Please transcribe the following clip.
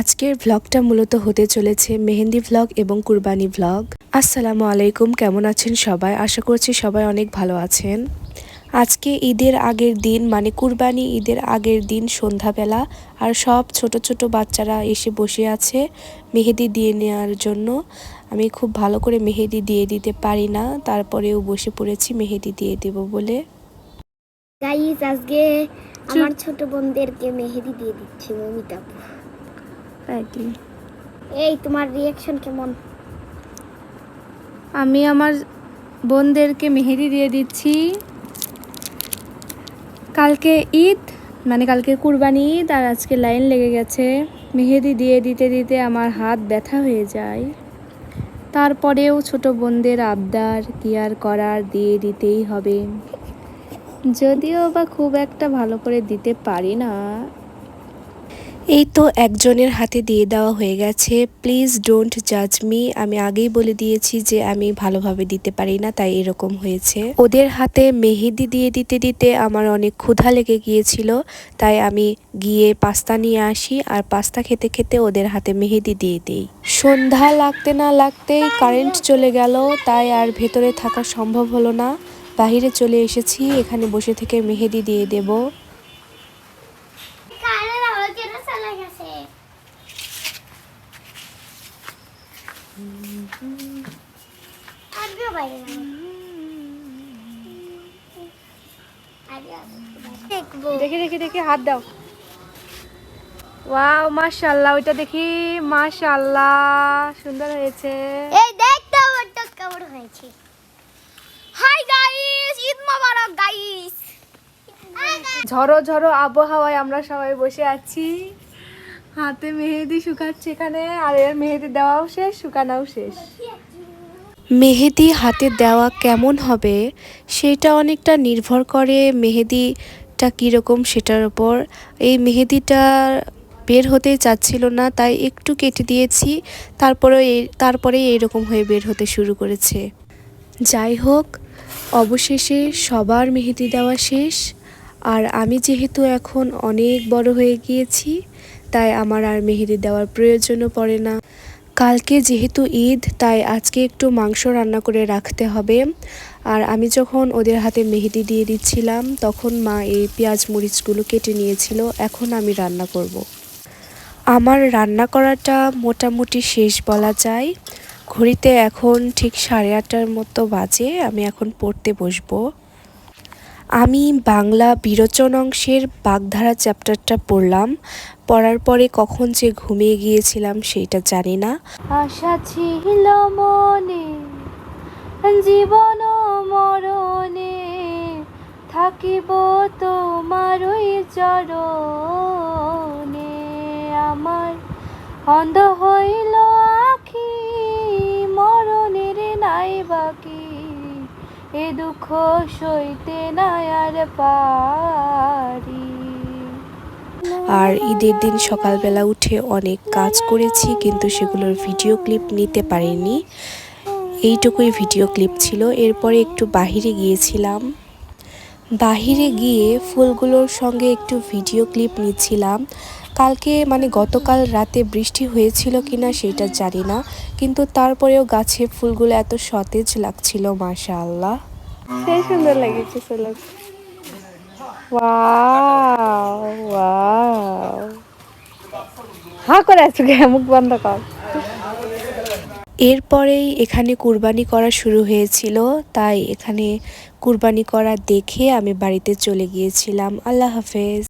আজকের ভ্লগটা মূলত হতে চলেছে মেহেন্দি ভ্লগ এবং কুরবানি ভ্লগ আসসালামু আলাইকুম কেমন আছেন সবাই? আশা করছি সবাই অনেক ভালো আছেন। আজকে ঈদের আগের দিন মানে কুরবানি ঈদের আগের দিন সন্ধ্যাবেলা আর সব ছোট ছোট বাচ্চারা এসে বসে আছে মেহেদি দিয়ে নেওয়ার জন্য। আমি খুব ভালো করে মেহেদি দিয়ে দিতে পারি না তারপরেও বসে পড়েছি মেহেদি দিয়ে দেব বলে। গাইস আজকে আমার ছোট বোনদেরকে মেহেদি দিয়ে দিচ্ছি মমিতা আপু। এই তোমার রিয়াকশন কেমন? আমি আমার বোনদেরকে মেহেদি দিয়ে দিচ্ছি। কালকে ঈদ মানে কালকে কুরবানি ঈদ আর আজকে লাইন লেগে গেছে। মেহেদি দিয়ে দিতে দিতে আমার হাত ব্যথা হয়ে যায়। তারপরেও ছোট বোনদের আবদার কি আর করার দিয়ে দিতেই হবে। যদিও বা খুব একটা ভালো করে দিতে পারি না এই তো একজনের হাতে দিয়ে দেওয়া হয়ে গেছে। প্লিজ ডোন্ট জাজ মি আমি আগেই বলে দিয়েছি যে আমি ভালোভাবে দিতে পারি না, তাই এরকম হয়েছে। ওদের হাতে মেহেদি দিয়ে দিতে দিতে আমার অনেক ক্ষুধা লেগে গিয়েছিল, তাই আমি গিয়ে পাস্তা নিয়ে আসি আর পাস্তা খেতে খেতে ওদের হাতে মেহেদি দিয়ে দিই। সন্ধ্যা লাগতে না লাগতেই কারেন্ট চলে গেল, তাই আর ভেতরে থাকা সম্ভব হলো না। বাহিরে চলে এসেছি, এখানে বসে থেকে মেহেদি দিয়ে দেবো কারের আলো চলে গেছে বাইরে দেখি দেখি দেখি হাত দাও। ওয়াও মাশাআল্লাহ ওইটা দেখি মাশাআল্লাহ সুন্দর হয়েছে। এই দেখ তো ওটা কেমন হয়েছে। Hi guys Eid Mubarak guys ঝড়ো ঝড়ো আবহাওয়ায় আমরা সবাই বসে আছি। হাতে মেহেদি শুকাচ্ছে এখানে, আর এর মেহেদি দেওয়াও শেষ, শুকানোও শেষ। মেহেদি হাতে দেওয়া কেমন হবে সেটা অনেকটা নির্ভর করে মেহেদিটা কীরকম সেটার উপর এই মেহেদিটা বের হতে চাচ্ছিল না, তাই একটু কেটে দিয়েছি, তারপরে তারপরে এইরকম হয়ে বের হতে শুরু করেছে। যাই হোক, অবশেষে সবার মেহেদি দেওয়া শেষ। আর আমি যেহেতু এখন অনেক বড় হয়ে গিয়েছি, তাই আমার আর মেহেদি দেওয়ার প্রয়োজনও পড়ে না। কালকে যেহেতু ঈদ, তাই আজকে একটু মাংস রান্না করে রাখতে হবে। আর আমি যখন ওদের হাতে মেহেদি দিয়ে দিচ্ছিলাম, তখন মা এই পেঁয়াজ মরিচগুলো কেটে নিয়েছিল, এখন আমি রান্না করব। আমার রান্না করাটা মোটামুটি শেষ বলা যায়। ঘড়িতে এখন ঠিক সাড়ে আটটার মতো বাজে, আমি এখন পড়তে বসবো। আমি বাংলা বিরোচন অংশের বাগধারা চ্যাপ্টারটা পড়লাম। পড়ার পরে কখন যে ঘুমিয়ে গিয়েছিলাম সেটা জানি না। আশা ছিল মনে, জীবন মরণে থাকিব তোমার তোমারই চরণে। আমার অন্ধ হইল এ দুঃখ সইতে নাই আর পারি। আর ঈদের দিন সকালবেলা উঠে অনেক কাজ করেছি, কিন্তু সেগুলোর ভিডিও ক্লিপ নিতে পারিনি। এইটুকুই ভিডিও ক্লিপ ছিল। এরপরে একটু বাহিরে গিয়েছিলাম। বাহিরে গিয়ে ফুলগুলোর সঙ্গে একটু ভিডিও ক্লিপ নিচ্ছিলাম। কালকে মানে গতকাল রাতে বৃষ্টি হয়েছিল কিনা সেটা জানি না কিন্তু তারপরেও গাছে ফুলগুলো এত সতেজ লাগছিল মাশা আল্লাহ সেই সুন্দর লাগছে হা করে আছো গে মুখ বন্ধ কর। এরপরেই এখানে কুরবানি করা শুরু হয়েছিল তাই এখানে কুরবানি করা দেখে আমি বাড়িতে চলে গিয়েছিলাম। আল্লাহ হাফেজ।